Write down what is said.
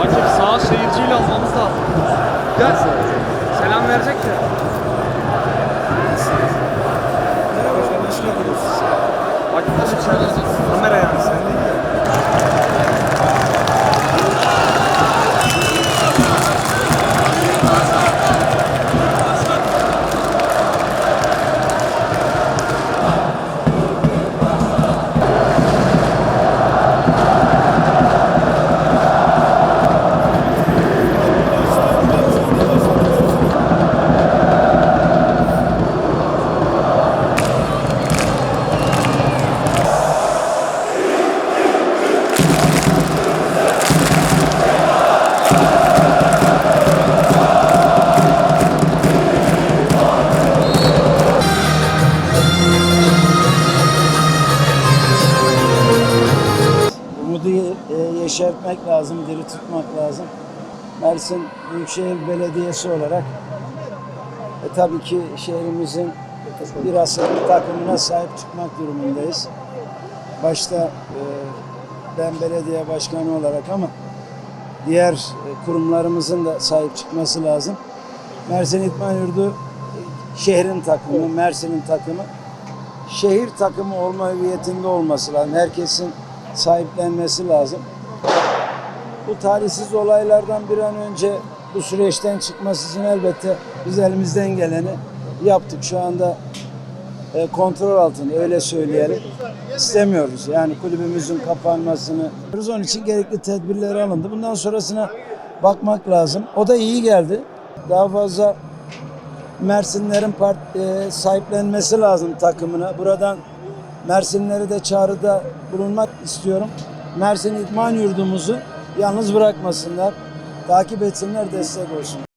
Akif sağ seyirciyle almamız lazım. Gel. Selam verecek de. Merhaba, hoş geldiniz. Akif nasıl çağırırsın? Kamera yani Umudu e, yeşertmek lazım, diri tutmak lazım. Mersin Büyükşehir Belediyesi olarak e, tabii ki şehrimizin bir asırlık takımına sahip çıkmak durumundayız. Başta e, ben belediye başkanı olarak ama diğer e, kurumlarımızın da sahip çıkması lazım. Mersin İtman Yurdu e, şehrin takımı, Mersin'in takımı. Şehir takımı olma hüviyetinde olması lazım. Herkesin sahiplenmesi lazım. Bu talihsiz olaylardan bir an önce bu süreçten çıkması için elbette biz elimizden geleni yaptık. Şu anda e, kontrol altında öyle söyleyelim. İstemiyoruz yani kulübümüzün kapanmasını. Onun için gerekli tedbirler alındı. Bundan sonrasına bakmak lazım. O da iyi geldi. Daha fazla Mersinlerin part- e, sahiplenmesi lazım takımına. Buradan Mersinleri de çağrıda bulunmak istiyorum. Mersin İdman Yurdumuzu yalnız bırakmasınlar. Takip etsinler, destek olsun.